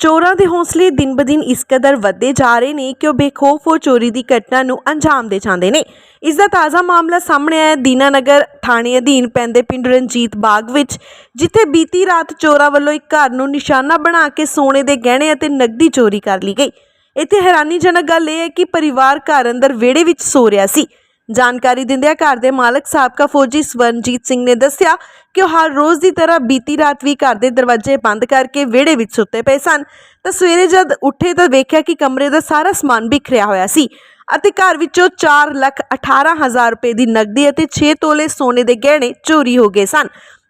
ਚੋਰਾਂ ਦੇ ਹੌਸਲੇ ਦਿਨ-ਬਦਿਨ ਇਸ ਕਦਰ ਵੱਧਦੇ ਜਾ ਰਹੇ ਨੇ ਕਿ ਉਹ ਬੇਖੌਫ ਹੋ ਚੋਰੀ ਦੀ ਘਟਨਾ ਨੂੰ ਅੰਜਾਮ ਦੇ ਜਾਂਦੇ ਨੇ। ਇਸ ਦਾ ਤਾਜ਼ਾ ਮਾਮਲਾ ਸਾਹਮਣੇ ਆਇਆ ਦੀਨਾਨਗਰ ਥਾਣੇ ਅਧੀਨ ਪੈਂਦੇ ਪਿੰਡ ਰਣਜੀਤ ਬਾਗ ਵਿੱਚ, ਜਿੱਥੇ ਬੀਤੀ ਰਾਤ ਚੋਰਾਂ ਵੱਲੋਂ ਇੱਕ ਘਰ ਨੂੰ ਨਿਸ਼ਾਨਾ ਬਣਾ ਕੇ ਸੋਨੇ ਦੇ ਗਹਿਣੇ ਅਤੇ ਨਕਦੀ ਚੋਰੀ ਕਰ ਲਈ ਗਈ। ਇੱਥੇ ਹੈਰਾਨੀਜਨਕ ਗੱਲ ਇਹ ਹੈ ਕਿ ਪਰਿਵਾਰ ਘਰ ਅੰਦਰ ਵਿਹੜੇ ਵਿੱਚ ਸੋ ਰਿਹਾ ਸੀ। ਜਾਣਕਾਰੀ ਦਿੰਦਿਆਂ ਘਰ ਦੇ ਮਾਲਕ ਸਾਬਕਾ ਫੌਜੀ ਸਵਰਨਜੀਤ ਸਿੰਘ ਨੇ ਦੱਸਿਆ ਕਿ ਉਹ ਹਰ ਰੋਜ਼ ਦੀ ਤਰ੍ਹਾਂ ਬੀਤੀ ਰਾਤ ਵੀ ਘਰ ਦੇ ਦਰਵਾਜ਼ੇ ਬੰਦ ਕਰਕੇ ਵਿਹੜੇ ਵਿੱਚ ਸੁੱਤੇ ਪਏ ਸਨ। ਤਾਂ ਸਵੇਰੇ ਜਦ ਉੱਠੇ ਤਾਂ ਵੇਖਿਆ ਕਿ ਕਮਰੇ ਦਾ ਸਾਰਾ ਸਮਾਨ ਬਿਖਰਿਆ ਹੋਇਆ ਸੀ ਅਤੇ ਘਰ ਵਿੱਚੋਂ 4 ਲੱਖ 18 ਹਜ਼ਾਰ ਰੁਪਏ ਦੀ ਨਕਦੀ ਅਤੇ 6 ਤੋਲੇ ਸੋਨੇ ਦੇ ਗਹਿਣੇ ਚੋਰੀ ਹੋ ਗਏ ਸਨ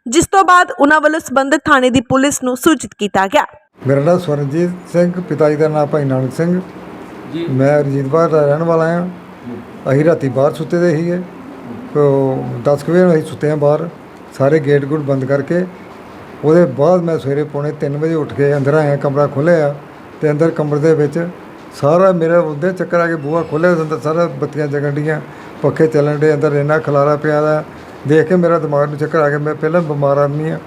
ਜਿਸ ਤੋਂ ਬਾਅਦ ਉਹਨਾਂ ਵੱਲੋਂ ਸਬੰਧਤ ਥਾਣੇ ਦੀ ਪੁਲਿਸ ਨੂੰ ਸੂਚਿਤ ਕੀਤਾ ਗਿਆ। ਮੇਰਾ ਨਾਮ ਸਵਰਨਜੀਤ ਸਿੰਘ ਪਿਤਾ ਜੀ ਦਾ ਨਾਮ ਭਾਈ ਨਾਨਕ ਸਿੰਘ। ਜੀ। ਮੈਂ ਰਜੀਤ ਬਾਗ ਦਾ ਰਹਿਣ ਵਾਲਾ ਹਾਂ। ਅਸੀਂ ਰਾਤੀ ਬਾਹਰ ਸੁੱਤੇ ਦੇ ਸੀਗੇ। ਤੋ 10 ਕੁ ਵਜੇ ਅਸੀਂ ਸੁੱਤੇ ਹਾਂ ਬਾਹਰ। ਸਾਰੇ ਗੇਟ ਗੁੱਟ ਬੰਦ ਕਰਕੇ ਉਹਦੇ ਬਾਅਦ ਮੈਂ ਸਵੇਰੇ ਪੌਣੇ 3 ਵਜੇ ਉੱਠ ਕੇ ਅੰਦਰ ਆਇਆ, ਕਮਰਾ ਖੋਲ੍ਹਿਆ ਤੇ ਅੰਦਰ ਕਮਰੇ ਦੇ ਵਿੱਚ ਸਾਰਾ ਮੇਰਾ ਉਹਦੇ ਚੱਕਰ ਆ ਕੇ ਬੂਹਾ ਖੋਲ੍ਹਿਆ ਅੰਦਰ ਸਾਰਾ ਬੱਤੀਆਂ ਜਗਣ ਡੀਆਂ ਪੱਖੇ ਚੱਲਣ ਡੇ ਅੰਦਰ ਇੰਨਾ ਖਲਾਰਾ ਪਿਆ ਦਾ। ਦੇਖ ਕੇ ਮੇਰਾ ਦਿਮਾਗ ਨੂੰ ਚੱਕਰ ਆ ਗਿਆ, ਮੈਂ ਪਹਿਲਾਂ ਬਿਮਾਰ ਆਦਮੀ ਆ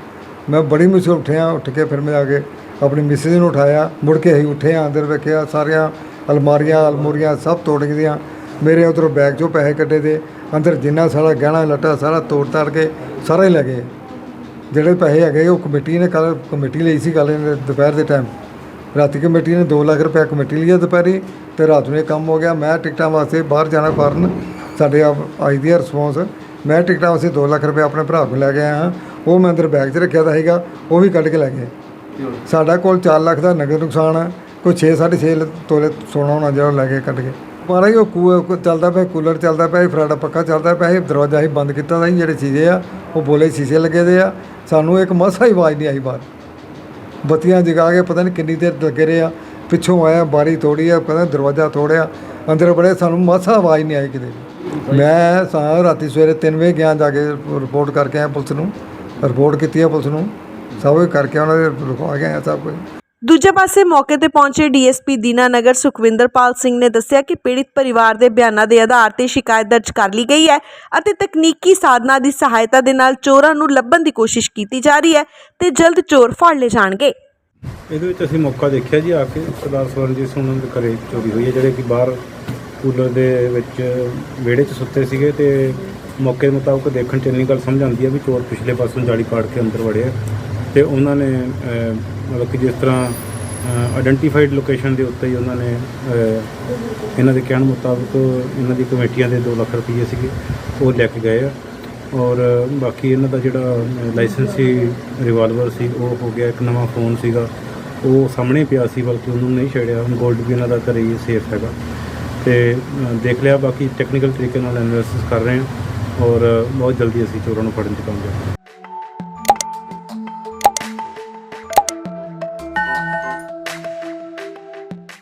ਮੈਂ ਬੜੀ ਮੁਸ਼ਕਿਲ ਉੱਠਿਆ, ਉੱਠ ਕੇ ਫਿਰ ਮੈਂ ਆ ਕੇ ਆਪਣੀ ਮਿਸਿਸ ਨੂੰ ਉਠਾਇਆ। ਮੁੜ ਕੇ ਅਸੀਂ ਉੱਠੇ ਆ ਅੰਦਰ ਵੇਖਿਆ ਸਾਰੀਆਂ ਅਲਮਾਰੀਆਂ, ਅਲਮੂਰੀਆਂ ਸਭ ਤੋੜ ਗਈਆਂ ਮੇਰੇ ਉਧਰੋਂ ਬੈਗ 'ਚੋਂ ਪੈਸੇ ਕੱਢੇ ਦੇ ਅੰਦਰ ਜਿੰਨਾ ਸਾਰਾ ਗਹਿਣਾ, ਲੱਟਾ ਸਾਰਾ ਤੋੜ ਤਾੜ ਕੇ ਸਾਰਾ ਹੀ ਲੈ ਗਏ। ਜਿਹੜੇ ਪੈਸੇ ਹੈਗੇ ਉਹ ਕਮੇਟੀ ਨੇ ਕੱਲ ਕਮੇਟੀ ਲਈ ਸੀ ਕੱਲ ਦੁਪਹਿਰ ਦੇ ਟਾਈਮ ਰਾਤੀ ਕਮੇਟੀ ਨੇ 2 ਲੱਖ ਰੁਪਏ ਕਮੇਟੀ ਲਈ ਹੈ ਦੁਪਹਿਰੀ ਤੇ ਰਾਤ ਨੂੰ ਇਹ ਕੰਮ ਹੋ ਗਿਆ। ਮੈਂ ਟਿਕਟਾਂ ਵਾਸਤੇ ਬਾਹਰ ਜਾਣਾ ਫਾਰਨ। ਸਾਡੇ ਆਈ ਦੀ ਰਿਸਪੌਂਸ ਮੈਂ ਟਿਕਟਾਂ ਵਾਸਤੇ 2 ਲੱਖ ਰੁਪਏ ਆਪਣੇ ਭਰਾ ਕੋਲ ਲੈ ਕੇ ਆਇਆ। ਹਾਂ ਉਹ ਮੈਂ ਅੰਦਰ ਬੈਗ 'ਚ ਰੱਖਿਆ ਤਾਂ ਸੀਗਾ। ਉਹ ਵੀ ਕੱਢ ਕੇ ਲੈ ਗਏ। ਸਾਡਾ ਕੋਲ 4 ਲੱਖ ਦਾ ਨਗਦ ਨੁਕਸਾਨ ਹੈ ਕੋਈ 6 6.5 ਤੋਲੇ ਸੋਨਾ ਹੋਣਾ ਜਿਹੜਾ ਉਹ ਲੈ ਕੇ ਕੱਢ ਕੇ। ਪਰ ਇਹ ਉਹ ਕੂ- ਚੱਲਦਾ ਪਿਆ ਕੂਲਰ ਚੱਲਦਾ ਪਿਆ ਸੀ, ਫਰਾਡਾ ਪੱਕਾ ਚੱਲਦਾ ਪਿਆ ਸੀ ਦਰਵਾਜ਼ਾ ਹੀ ਬੰਦ ਕੀਤਾ ਦਾ ਸੀ ਜਿਹੜੇ ਸ਼ੀਸ਼ੇ ਆ ਉਹ ਬੋਲੇ ਸ਼ੀਸ਼ੇ ਲੱਗੇ ਦੇ ਆ। ਸਾਨੂੰ ਇੱਕ ਮਸਾ ਹੀ ਆਵਾਜ਼ ਨਹੀਂ ਆਈ ਬਾਹਰ। ਬੱਤੀਆਂ ਜਗਾ ਕੇ ਪਤਾ ਨਹੀਂ ਕਿੰਨੀ ਦੇਰ ਲੱਗੇ ਰਹੇ ਆ। ਪਿੱਛੋਂ ਆਇਆ ਬਾਰੀ ਤੋੜੀ ਆ ਕਹਿੰਦਾ ਦਰਵਾਜ਼ਾ ਤੋੜਿਆ। ਅੰਦਰ ਬੜੇ ਸਾਨੂੰ ਮਸਾ ਆਵਾਜ਼ ਨਹੀਂ ਆਈ ਕਿਤੇ ਮੈਂ ਸਾਂ ਰਾਤੀ ਸਵੇਰੇ 3 ਵਜੇ ਗਿਆ ਜਾ ਕੇ ਰਿਪੋਰਟ ਕਰਕੇ ਆਇਆ ਪੁਲਿਸ ਨੂੰ। ਰਿਪੋਰਟ ਕੀਤੀ ਆ ਪੁਲਿਸ ਨੂੰ। ਸਭ ਕੁਝ ਕਰਕੇ ਉਹਨਾਂ ਦੇ ਲਿਖਵਾ ਕੇ ਆਇਆ ਸਭ ਕੁਝ। ਦੂਜੇ ਪਾਸੇ ਮੌਕੇ ਤੇ ਪਹੁੰਚੇ ਡੀਐਸਪੀ ਦੀਨਾਨਗਰ ਸੁਖਵਿੰਦਰਪਾਲ ਸਿੰਘ ਨੇ ਦੱਸਿਆ ਕਿ ਪੀੜਿਤ ਪਰਿਵਾਰ ਦੇ ਬਿਆਨਾਂ ਦੇ ਆਧਾਰ ਤੇ ਸ਼ਿਕਾਇਤ ਦਰਜ ਕਰ ਲਈ ਗਈ ਹੈ ਅਤੇ ਤਕਨੀਕੀ ਸਾਧਨਾਂ ਦੀ ਸਹਾਇਤਾ ਦੇ ਨਾਲ ਚੋਰਾਂ ਨੂੰ ਲੱਭਣ ਦੀ ਕੋਸ਼ਿਸ਼ ਕੀਤੀ ਜਾ ਰਹੀ ਹੈ ਤੇ ਜਲਦ ਚੋਰ ਫੜ ਲਏ ਜਾਣਗੇ। ਇਹਦੇ ਵਿੱਚ ਅਸੀਂ ਮੌਕਾ ਦੇਖਿਆ ਜੀ ਆ ਕੇ। ਸਰਦਾਰ ਸਵਰਨਜੀਤ ਸਿੰਘ ਉਹਨਾਂ ਦੇ ਘਰੇ ਚੋਰੀ ਹੋਈ ਹੈ ਜਿਹੜੇ ਕਿ ਬਾਹਰ ਕੂਲਰ ਦੇ ਵਿੱਚ ਵਿਹੜੇ 'ਚ ਸੁੱਤੇ ਸੀਗੇ ਤੇ ਮੌਕੇ ਦੇ ਮੁਤਾਬਕ ਦੇਖਣ 'ਚ ਇੰਨੀ ਗੱਲ ਸਮਝ ਆਉਂਦੀ ਹੈ ਵੀ ਚੋਰ ਪਿਛਲੇ ਪਾਸੋਂ ਜਾਲੀ ਪਾੜ ਕੇ ਅੰਦਰ ਵੜੇ ਆ ਤੇ ਉਹਨਾਂ ਨੇ ਅਹ, ਮਤਲਬ ਕਿ ਜਿਸ ਤਰ੍ਹਾਂ ਆਇਡੈਂਟੀਫਾਈਡ ਲੋਕੇਸ਼ਨ ਦੇ ਉੱਤੇ ਹੀ ਉਹਨਾਂ ਨੇ ਇਹਨਾਂ ਦੇ ਕਹਿਣ ਮੁਤਾਬਕ ਇਹਨਾਂ ਦੀ ਕਮੇਟੀਆਂ ਦੇ 2 ਲੱਖ ਰੁਪਏ ਸੀਗੇ, ਉਹ ਲੈ ਕੇ ਗਏ ਆ। ਔਰ ਬਾਕੀ ਇਹਨਾਂ ਦਾ ਜਿਹੜਾ ਲਾਇਸੈਂਸੀ ਰਿਵਾਲਵਰ ਸੀ, ਉਹ ਹੋ ਗਿਆ ਇੱਕ ਨਵਾਂ ਫੋਨ ਸੀਗਾ। ਉਹ ਸਾਹਮਣੇ ਪਿਆ ਸੀ, ਬਲਕਿ ਉਹਨੂੰ ਨਹੀਂ ਛੇੜਿਆ। ਗੋਲਡ ਵੀ ਇਹਨਾਂ ਦਾ ਘਰੇ ਹੀ ਸੇਫ ਹੈਗਾ। ਤੇ ਦੇਖ ਲਿਆ, ਬਾਕੀ ਟੈਕਨੀਕਲ ਤਰੀਕੇ ਨਾਲ ਐਨਾਲਿਸਿਸ ਕਰ ਰਹੇ ਹਾਂ ਔਰ ਬਹੁਤ ਜਲਦੀ ਅਸੀਂ ਚੋਰਾਂ ਨੂੰ ਫੜਨ 'ਚ ਕਾਮਯਾਬ